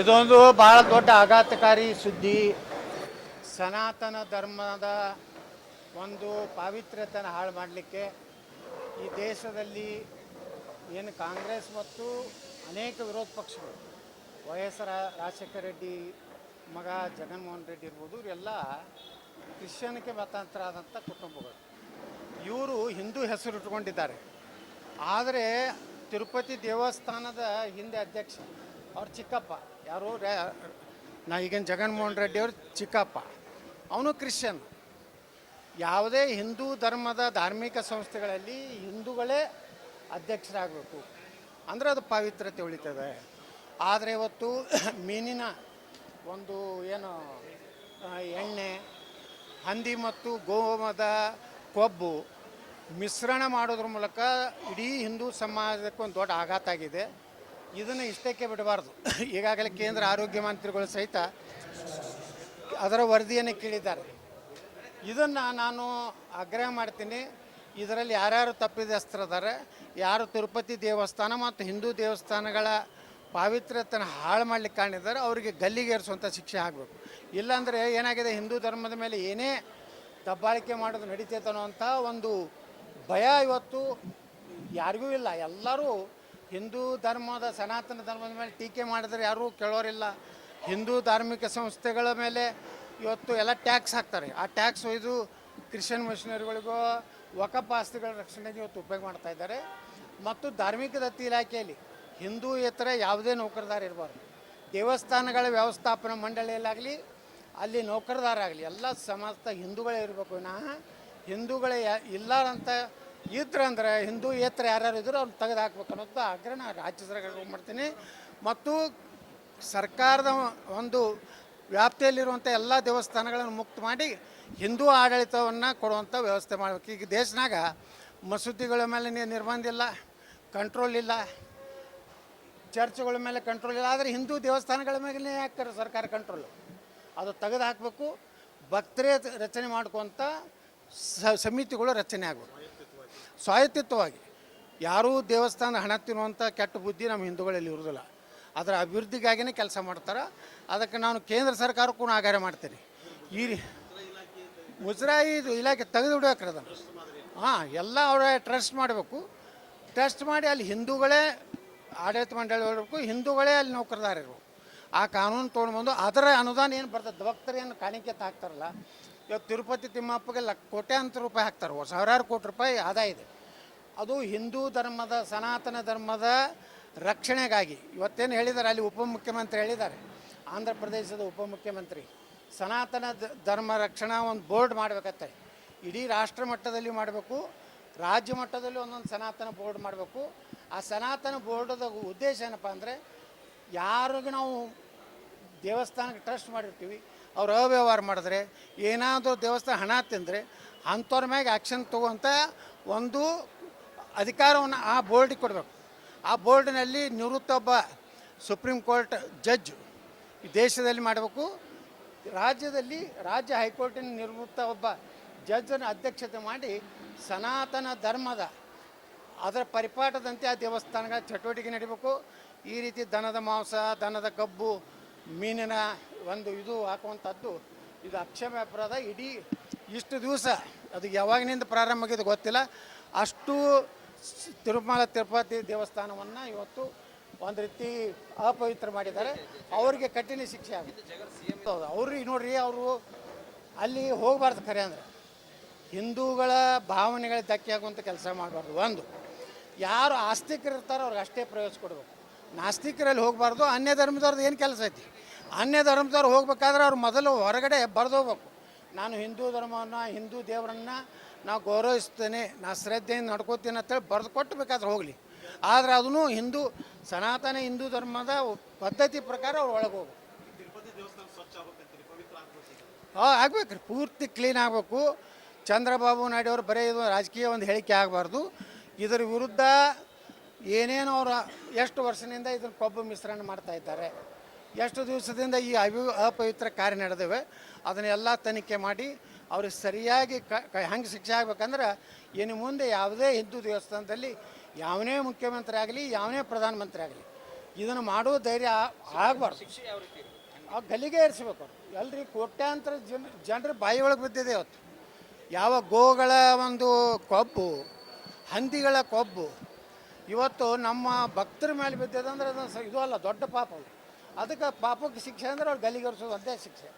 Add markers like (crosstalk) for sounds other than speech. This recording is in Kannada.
ಇದೊಂದು ಬಹಳ ದೊಡ್ಡ ಆಘಾತಕಾರಿ ಸುದ್ದಿ. ಸನಾತನ ಧರ್ಮದ ಒಂದು ಪಾವಿತ್ರ್ಯತನ ಹಾಳು ಮಾಡಲಿಕ್ಕೆ ಈ ದೇಶದಲ್ಲಿ ಏನು ಕಾಂಗ್ರೆಸ್ ಮತ್ತು ಅನೇಕ ವಿರೋಧ ಪಕ್ಷಗಳು, ವೈ ಎಸ್ ರಾಜಶೇಖರ ರೆಡ್ಡಿ ಮಗ ಜಗನ್ಮೋಹನ್ ರೆಡ್ಡಿ ಇರ್ಬೋದು, ಇವರೆಲ್ಲ ಕ್ರಿಶ್ಚಿಯನ್ಗೆ ಮತಾಂತರ ಆದಂಥ ಕುಟುಂಬಗಳು. ಇವರು ಹಿಂದೂ ಹೆಸರು ಇಟ್ಕೊಂಡಿದ್ದಾರೆ ಆದರೆ ತಿರುಪತಿ ದೇವಸ್ಥಾನದ ಹಿಂದೆ ಅಧ್ಯಕ್ಷ ಅವ್ರ ಚಿಕ್ಕಪ್ಪ. ಯಾರು ರೇ- ನಾ ಈಗಿನ ಜಗನ್ಮೋಹನ್ ರೆಡ್ಡಿ ಅವ್ರ ಚಿಕ್ಕಪ್ಪ. ಅವನು ಕ್ರಿಶ್ಚಿಯನ್. ಯಾವುದೇ ಹಿಂದೂ ಧರ್ಮದ ಧಾರ್ಮಿಕ ಸಂಸ್ಥೆಗಳಲ್ಲಿ ಹಿಂದೂಗಳೇ ಅಧ್ಯಕ್ಷರಾಗಬೇಕು. ಅಂದರೆ ಅದು ಪವಿತ್ರತೆ ಉಳಿತದೆ. ಆದರೆ ಇವತ್ತು (coughs) ಮೀನಿನ ಒಂದು ಏನು ಎಣ್ಣೆ, ಹಂದಿ ಮತ್ತು ಗೋಮದ ಕೊಬ್ಬು ಮಿಶ್ರಣ ಮಾಡೋದ್ರ ಮೂಲಕ ಇಡೀ ಹಿಂದೂ ಸಮಾಜಕ್ಕೆ ಒಂದು ದೊಡ್ಡ ಆಘಾತ ಆಗಿದೆ. ಇದನ್ನು ಇಷ್ಟಕ್ಕೆ ಬಿಡಬಾರ್ದು. ಈಗಾಗಲೇ ಕೇಂದ್ರ ಆರೋಗ್ಯ ಮಂತ್ರಿಗಳು ಸಹಿತ ಅದರ ವರದಿಯನ್ನು ಕೇಳಿದ್ದಾರೆ. ಇದನ್ನು ನಾನು ಆಗ್ರಹ ಮಾಡ್ತೀನಿ. ಇದರಲ್ಲಿ ಯಾರ್ಯಾರು ತಪ್ಪಿದಸ್ತರಿದ್ದಾರೆ ಯಾರು ತಿರುಪತಿ ದೇವಸ್ಥಾನ ಮತ್ತು ಹಿಂದೂ ದೇವಸ್ಥಾನಗಳ ಪಾವಿತ್ರ್ಯತನ ಹಾಳು ಮಾಡ್ಲಿಕ್ಕೆ ಕಾಣಿದ್ದಾರೆ ಅವರಿಗೆ ಗಲ್ಲಿಗೇರಿಸುವಂಥ ಶಿಕ್ಷೆ ಆಗಬೇಕು. ಇಲ್ಲಾಂದರೆ ಏನಾಗಿದೆ, ಹಿಂದೂ ಧರ್ಮದ ಮೇಲೆ ಏನೇ ದಬ್ಬಾಳಿಕೆ ಮಾಡೋದು ನಡೀತೈತೆ ಅಂತ ಒಂದು ಭಯ ಇವತ್ತು ಯಾರಿಗೂ ಇಲ್ಲ. ಎಲ್ಲರೂ ಹಿಂದೂ ಧರ್ಮದ ಸನಾತನ ಧರ್ಮದ ಮೇಲೆ ಟೀಕೆ ಮಾಡಿದ್ರೆ ಯಾರೂ ಕೇಳೋರಿಲ್ಲ. ಹಿಂದೂ ಧಾರ್ಮಿಕ ಸಂಸ್ಥೆಗಳ ಮೇಲೆ ಇವತ್ತು ಎಲ್ಲ ಟ್ಯಾಕ್ಸ್ ಹಾಕ್ತಾರೆ. ಆ ಟ್ಯಾಕ್ಸ್ ಒಯ್ದು ಕ್ರಿಶ್ಚಿಯನ್ ಮಿಷನರಿಗಳಿಗೋ ವಕಫ್ ಆಸ್ತಿಗಳ ರಕ್ಷಣೆಗೆ ಇವತ್ತು ಉಪಯೋಗ ಮಾಡ್ತಾ ಇದ್ದಾರೆ. ಮತ್ತು ಧಾರ್ಮಿಕ ದತ್ತಿ ಇಲಾಖೆಯಲ್ಲಿ ಹಿಂದೂ ಇತರ ಯಾವುದೇ ನೌಕರದಾರ ಇರಬಾರ್ದು. ದೇವಸ್ಥಾನಗಳ ವ್ಯವಸ್ಥಾಪನಾ ಮಂಡಳಿಯಲ್ಲಾಗಲಿ, ಅಲ್ಲಿ ನೌಕರದಾರಾಗಲಿ ಎಲ್ಲ ಸಮಸ್ತ ಹಿಂದೂಗಳೇ ಇರಬೇಕು. ವಿನಃ ಹಿಂದೂಗಳೇ ಯಾ- ಇಲ್ಲಾರಂತ ಇದ್ರಂದ್ರೆ ಹಿಂದೂ ಏತ್ರ ಯಾರ್ಯಾರು ಇದ್ರು ಅವ್ರು ತೆಗೆದು ಹಾಕ್ಬೇಕು ಅನ್ನೋದು ಆಗ್ರಹ ನಾನು ರಾಜ್ಯ ಸರ್ಕಾರ ಮಾಡ್ತೀನಿ. ಮತ್ತು ಸರ್ಕಾರದ ಒಂದು ವ್ಯಾಪ್ತಿಯಲ್ಲಿರುವಂಥ ಎಲ್ಲ ದೇವಸ್ಥಾನಗಳನ್ನು ಮುಕ್ತ ಮಾಡಿ ಹಿಂದೂ ಆಡಳಿತವನ್ನು ಕೊಡುವಂಥ ವ್ಯವಸ್ಥೆ ಮಾಡಬೇಕು. ಈಗ ದೇಶನಾಗ ಮಸೂದಿಗಳ ಮೇಲೆ ನಿರ್ಬಂಧ ಇಲ್ಲ ಕಂಟ್ರೋಲ್ ಇಲ್ಲ, ಚರ್ಚ್ಗಳ ಮೇಲೆ ಕಂಟ್ರೋಲ್ ಇಲ್ಲ. ಆದರೆ ಹಿಂದೂ ದೇವಸ್ಥಾನಗಳ ಮೇಲೆ ಯಾಕೆ ಸರ್ಕಾರ ಕಂಟ್ರೋಲು ಅದು ತೆಗೆದು ಹಾಕಬೇಕು. ಭಕ್ತರೇ ರಚನೆ ಮಾಡ್ಕೊಂತ ಸಮಿತಿಗಳು ರಚನೆ ಆಗಬೇಕು. ಸ್ವಾಯತ್ತಿತ್ವವಾಗಿ ಯಾರೂ ದೇವಸ್ಥಾನ ಹಣ ತಿನ್ನುವಂಥ ಕೆಟ್ಟ ಬುದ್ಧಿ ನಮ್ಮ ಹಿಂದೂಗಳಲ್ಲಿ ಇರೋದಿಲ್ಲ ಅದರ ಅಭಿವೃದ್ಧಿಗಾಗಿನೇ ಕೆಲಸ ಮಾಡ್ತಾರೆ. ಅದಕ್ಕೆ ನಾನು ಕೇಂದ್ರ ಸರ್ಕಾರಕ್ಕೂ ಆಗಾರ ಮಾಡ್ತೀನಿ. ಈ ಮುಜರಾಯಿ ಇಲಾಖೆ ತೆಗೆದು ಬಿಡ್ಬೇಕ್ರಿ ಅದನ್ನು. ಹಾಂ, ಎಲ್ಲ ಅವರ ಟ್ರಸ್ಟ್ ಮಾಡಬೇಕು. ಟ್ರಸ್ಟ್ ಮಾಡಿ ಅಲ್ಲಿ ಹಿಂದೂಗಳೇ ಆಡಳಿತ ಮಂಡಳಿ ಹಿಂದೂಗಳೇ ಅಲ್ಲಿ ನೌಕರದಾರ ಆ ಕಾನೂನು ತೊಗೊಂಡು ಬಂದು ಅದರ ಅನುದಾನ ಏನು ಬರ್ತದೆ? ಏನು ಕಾಣಿಕೆ ಹಾಕ್ತಾರಲ್ಲ? ಇವತ್ತು ತಿರುಪತಿ ತಿಮ್ಮಪ್ಪಗೆ ಲ ಕೋಟ್ಯಾಂತರ ರೂಪಾಯಿ ಹಾಕ್ತಾರೆ. ಸಾವಿರಾರು ಕೋಟಿ ರೂಪಾಯಿ ಆದಾಯ ಇದೆ. ಅದು ಹಿಂದೂ ಧರ್ಮದ, ಸನಾತನ ಧರ್ಮದ ರಕ್ಷಣೆಗಾಗಿ. ಇವತ್ತೇನು ಹೇಳಿದ್ದಾರೆ ಅಲ್ಲಿ ಉಪಮುಖ್ಯಮಂತ್ರಿ ಹೇಳಿದ್ದಾರೆ. ಆಂಧ್ರ ಪ್ರದೇಶದ ಉಪಮುಖ್ಯಮಂತ್ರಿ. ಸನಾತನ ಧರ್ಮ ರಕ್ಷಣಾ ಒಂದು ಬೋರ್ಡ್ ಮಾಡಬೇಕತ್ತೆ. ಇಡೀ ರಾಷ್ಟ್ರ ಮಟ್ಟದಲ್ಲಿ ಮಾಡಬೇಕು. ರಾಜ್ಯ ಮಟ್ಟದಲ್ಲಿ ಒಂದೊಂದು ಸನಾತನ ಬೋರ್ಡ್ ಮಾಡಬೇಕು. ಆ ಸನಾತನ ಬೋರ್ಡದ ಉದ್ದೇಶ ಏನಪ್ಪ ಅಂದರೆ, ಯಾರಿಗೂ ನಾವು ದೇವಸ್ಥಾನಕ್ಕೆ ಟ್ರಸ್ಟ್ ಮಾಡಿರ್ತೀವಿ, ಅವ್ರು ಅವ್ಯವಹಾರ ಮಾಡಿದ್ರೆ, ಏನಾದರೂ ದೇವಸ್ಥಾನ ಹಣ ತಿಂದರೆ, ಅಂಥವ್ರ ಮ್ಯಾಗೆ ಆ್ಯಕ್ಷನ್ ತಗೋಂಥ ಒಂದು ಅಧಿಕಾರವನ್ನು ಆ ಬೋರ್ಡಿಗೆ ಕೊಡಬೇಕು. ಆ ಬೋರ್ಡಿನಲ್ಲಿ ನಿವೃತ್ತ ಒಬ್ಬ ಸುಪ್ರೀಂ ಕೋರ್ಟ್ ಜಡ್ಜ್ ದೇಶದಲ್ಲಿ ಮಾಡಬೇಕು. ರಾಜ್ಯದಲ್ಲಿ ರಾಜ್ಯ ಹೈಕೋರ್ಟಿನ ನಿವೃತ್ತ ಒಬ್ಬ ಜಡ್ಜನ ಅಧ್ಯಕ್ಷತೆ ಮಾಡಿ ಸನಾತನ ಧರ್ಮದ ಅದರ ಪರಿಪಾಠದಂತೆ ಆ ದೇವಸ್ಥಾನಗಳ ಚಟುವಟಿಕೆ ನಡೀಬೇಕು. ಈ ರೀತಿ ದನದ ಮಾಂಸ, ದನದ ಕಬ್ಬು ಮೀನಿನ ಒಂದು ಇದು ಹಾಕುವಂಥದ್ದು, ಇದು ಅಕ್ಷಮ ಇಡೀ ಇಷ್ಟು ದಿವಸ ಅದು ಯಾವಾಗಿನಿಂದ ಪ್ರಾರಂಭ ಆಗಿದೆ ಗೊತ್ತಿಲ್ಲ. ಅಷ್ಟು ತಿರುಮಲ ತಿರುಪತಿ ದೇವಸ್ಥಾನವನ್ನು ಇವತ್ತು ಒಂದು ರೀತಿ ಅಪವಿತ್ರ ಮಾಡಿದ್ದಾರೆ. ಅವರಿಗೆ ಕಠಿಣ ಶಿಕ್ಷೆ ಆಗುತ್ತೆ. ಅವರು ನೋಡ್ರಿ, ಅವರು ಅಲ್ಲಿ ಹೋಗಬಾರ್ದು ಖರೆ ಅಂದರೆ. ಹಿಂದೂಗಳ ಭಾವನೆಗಳ ಧಕ್ಕೆ ಆಗುವಂಥ ಕೆಲಸ ಮಾಡಬಾರ್ದು. ಒಂದು, ಯಾರು ಆಸ್ತಿಕರಿರ್ತಾರೋ ಅವ್ರಿಗೆ ಅಷ್ಟೇ ಪ್ರಯೋಜನ ಕೊಡಬೇಕು. ನಾಸ್ತಿಕರಲ್ಲಿ ಹೋಗಬಾರ್ದು, ಅನ್ಯ ಧರ್ಮದವ್ರದ್ದು ಏನು ಕೆಲಸ ಐತಿ? ಅನ್ಯ ಧರ್ಮದವ್ರು ಹೋಗ್ಬೇಕಾದ್ರೆ ಅವ್ರು ಮೊದಲು ಹೊರಗಡೆ ಬರೆದೋಗ್ಬೇಕು ನಾನು ಹಿಂದೂ ಧರ್ಮವನ್ನು, ಹಿಂದೂ ದೇವರನ್ನು ನಾವು ಗೌರವಿಸ್ತೇನೆ, ನಾ ಶ್ರದ್ಧೆಯಿಂದ ನಡ್ಕೋತೀನಿ ಅಂತೇಳಿ ಬರೆದು ಕೊಟ್ಟು ಬೇಕಾದ್ರೆ ಹೋಗಲಿ. ಆದರೆ ಅದನ್ನು ಹಿಂದೂ, ಸನಾತನ ಹಿಂದೂ ಧರ್ಮದ ಪದ್ಧತಿ ಪ್ರಕಾರ ಅವ್ರು ಒಳಗೆ ಹೋಗ್ಬೇಕು. ಹಾಂ ಆಗ್ಬೇಕು ರೀ ಪೂರ್ತಿ ಕ್ಲೀನ್ ಆಗಬೇಕು. ಚಂದ್ರಬಾಬು ನಾಯ್ಡು ಅವರು ಬರೀ ಇದು ರಾಜಕೀಯ ಒಂದು ಹೇಳಿಕೆ ಆಗಬಾರ್ದು. ಇದರ ವಿರುದ್ಧ ಏನೇನು ಅವರು ಎಷ್ಟು ವರ್ಷದಿಂದ ಇದನ್ನು ಕೊಬ್ಬು ಮಿಶ್ರಣ ಮಾಡ್ತಾ ಇದ್ದಾರೆ ಎಷ್ಟು ದಿವಸದಿಂದ ಈ ಅವಿ ಅಪವಿತ್ರ ಕಾರ್ಯ ನಡೆದಿವೆ ಅದನ್ನೆಲ್ಲ ತನಿಖೆ ಮಾಡಿ ಅವ್ರಿಗೆ ಸರಿಯಾಗಿ ಕ ಹೆಂಗೆ ಶಿಕ್ಷೆ ಆಗ್ಬೇಕಂದ್ರೆ ಇನ್ನು ಮುಂದೆ ಯಾವುದೇ ಹಿಂದೂ ದೇವಸ್ಥಾನದಲ್ಲಿ ಯಾವನೇ ಮುಖ್ಯಮಂತ್ರಿ ಆಗಲಿ ಯಾವನೇ ಪ್ರಧಾನಮಂತ್ರಿ ಆಗಲಿ ಇದನ್ನು ಮಾಡೋ ಧೈರ್ಯ ಆಗಬಾರ್ದು? ಆ ಗಲ್ಲಿಗೆ ಏರಿಸ್ಬೇಕು ಅವ್ರು. ಎಲ್ರಿ ಕೋಟ್ಯಾಂತರ ಜನ ಜನರ ಬಾಯಿ ಒಳಗೆ ಬಿದ್ದಿದೆ ಇವತ್ತು ಯಾವ ಗೋಗಳ ಒಂದು ಕೊಬ್ಬು ಹಂದಿಗಳ ಕೊಬ್ಬು ಇವತ್ತು ನಮ್ಮ ಭಕ್ತರ ಮೇಲೆ ಬಿದ್ದಿದೆ ಅಂದ್ರೆ ಅದು ಇದು ಅಲ್ಲ, ದೊಡ್ಡ ಪಾಪ ಅದು ಅದಕ್ಕೆ ಪಾಪಕ್ಕೆ ಶಿಕ್ಷೆ ಅಂದ್ರೆ ಅವ್ರು ಗಲಿಗರಿಸೋದು ಅದೇ ಶಿಕ್ಷೆ.